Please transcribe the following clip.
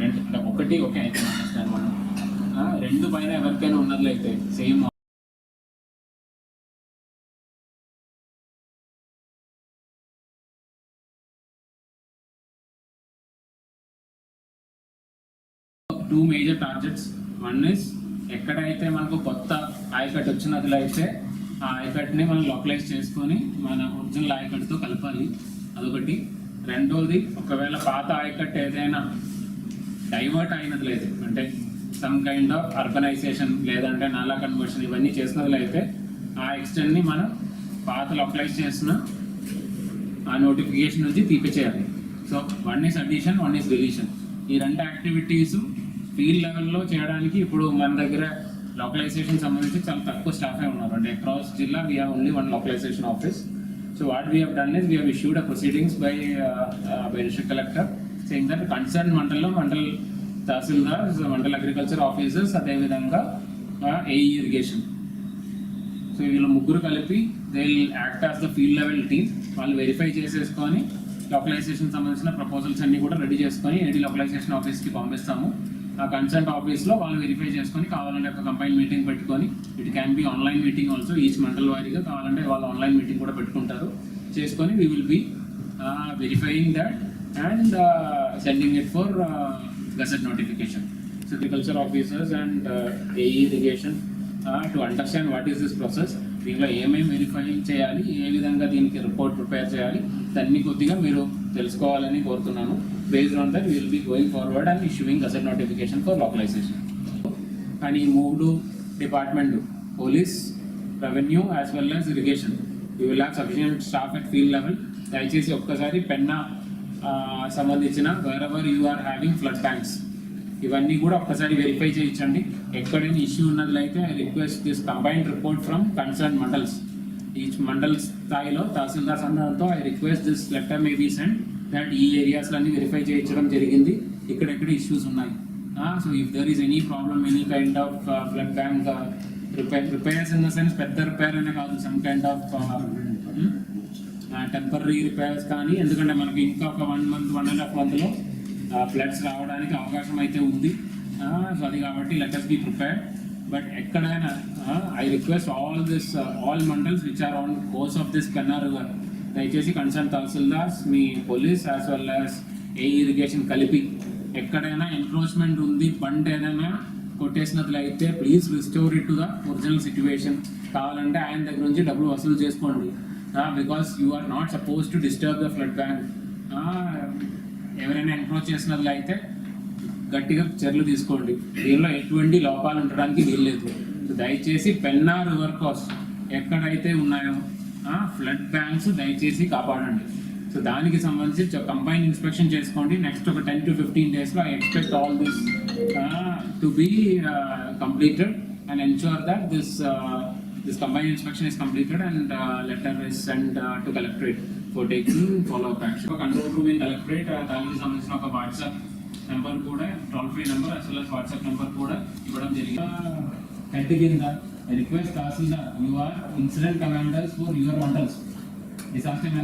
రెండు ఒకటి ఓకే అయితే మనం రెండు పైన ఎవరికైనా ఉన్నట్లయితే same two major targets. One is ఎక్కడైతే మనకు కొత్త ఆయకట్ వచ్చినట్లయితే ఆ ఆయకట్ని మనం లోకలైజ్ చేసుకొని మన ఒరిజినల్ ఆయకట్తో కలపాలి. అదొకటి. రెండోది ఒకవేళ పాత ఆయకట్ ఏదైనా డైవర్ట్ అయినట్లయితే అంటే సమ్ కైండ్ ఆఫ్ అర్బనైజేషన్ లేదంటే నాలా కన్వర్షన్ ఇవన్నీ చేసినట్లయితే ఆ ఎక్స్టెంట్ని మనం పాత లోకలైజ్ చేసిన ఆ నోటిఫికేషన్ నుంచి తీపిచేయాలి. So one is addition one is deletion ఈ రెండు యాక్టివిటీస్ ఫీల్డ్ లెవెల్లో చేయడానికి ఇప్పుడు మన దగ్గర లోకలైజేషన్ సంబంధించి చాలా తక్కువ స్టాఫే ఉన్నారు. అంటే అక్రాస్ జిల్లా we have only one localization office so what we have done is we have issued a proceedings by by district collector same that concern మండల్లో మండల్ తహసీల్దార్ మండల్ అగ్రికల్చర్ ఆఫీసర్స్ అదేవిధంగా ఏ ఇరిగేషన్ సో వీళ్ళు ముగ్గురు కలిపి they act as the field level team వాళ్ళు verify చేసేసుకొని localization సంబంధించిన proposals అన్నీ కూడా రెడీ చేసుకొని ఏడీ లోకలైజేషన్ ఆఫీస్కి పంపిస్తాము. ఆ కన్సల్ట్ ఆఫీస్లో వాళ్ళు వెరిఫై చేసుకొని కావాలంటే ఒక కంపైన్ మీటింగ్ పెట్టుకొని it can be online meeting also each mandal వారీగా కావాలంటే వాళ్ళు ఆన్లైన్ మీటింగ్ కూడా పెట్టుకుంటారు. చేసుకొని we will be verifying that and sending it for gazette notification sericulture agriculture officers and A irrigation to understand what is this process దీంట్లో ఏమేమి verify చేయాలి ఏ విధంగా దీనికి రిపోర్ట్ ప్రిపేర్ చేయాలి దాన్ని కొద్దిగా మీరు తెలుసుకోవాలని కోరుతున్నాను. Based on that will be going forward and issuing asset notification for localization and ఈ మూడు department police revenue as well as irrigation you will have sufficient staff at field level దయచేసి ఒక్కసారి పెన్నా సంబంధించిన wherever you are having flood tanks ఇవన్నీ కూడా ఒక్కసారి verify చేయించండి. ఎక్కడైనా ఇష్యూ ఉన్నట్లయితే I request this combined report from concern mandals. Each mandal స్థాయిలో తహసీల్దార్ సంఘంతో I request this letter may be send that ఈ ఏరియాస్లన్నీ వెరిఫై చేయించడం జరిగింది. ఇక్కడెక్కడ ఇష్యూస్ ఉన్నాయి? So if there is any problem any kind of flood bank repair repairs in the sense పెద్ద repair అనే కాదు some kind of temporary repairs కానీ ఎందుకంటే మనకి ఇంకా ఒక one month one and half మంత్లో ఫ్లడ్స్ రావడానికి అవకాశం అయితే ఉంది. సో అది కాబట్టి లెటర్స్ బి ప్రిపేర్ బట్ ఎక్కడైనా I request all this all mandals which are on course of this Penna దయచేసి concern tahsildars me police as well as a irrigation కలిపి ఎక్కడైనా ఎన్క్రోచ్మెంట్ ఉంది బండ్ ఏదైనా కొట్టేసినట్లయితే please restore it to the original situation కావాలంటే ఆయన దగ్గర నుంచి డబ్బులు వసూలు చేసుకోండి. Because you are not suppose to disturb the flood bank ఎవరైనా ఎన్క్రోచ్ చేసినట్లయితే గట్టిగా చర్యలు తీసుకోండి. దీనిలో ఎటువంటి లోపాలు ఉండడానికి వీల్లేదు. సో దయచేసి పెన్నా రివర్ కాస్ట్ ఎక్కడైతే ఉన్నాయో ఫ్లడ్ బ్యాంక్స్ దయచేసి కాపాడండి. సో దానికి సంబంధించి కంబైన్ ఇన్స్పెక్షన్ చేసుకోండి. నెక్స్ట్ ఒక టెన్ టు ఫిఫ్టీన్ డేస్లో I expect all this to be completed and ensure that this this combine inspection is completed and letter is send to collectorate for taking follow up action control room in collectorate దానికి సంబంధించిన ఒక WhatsApp number కూడా toll free number as well as WhatsApp number కూడా ఇవ్వడం జరిగింది. Head కింద request tahsildar you are incident commanders for your mandals disaster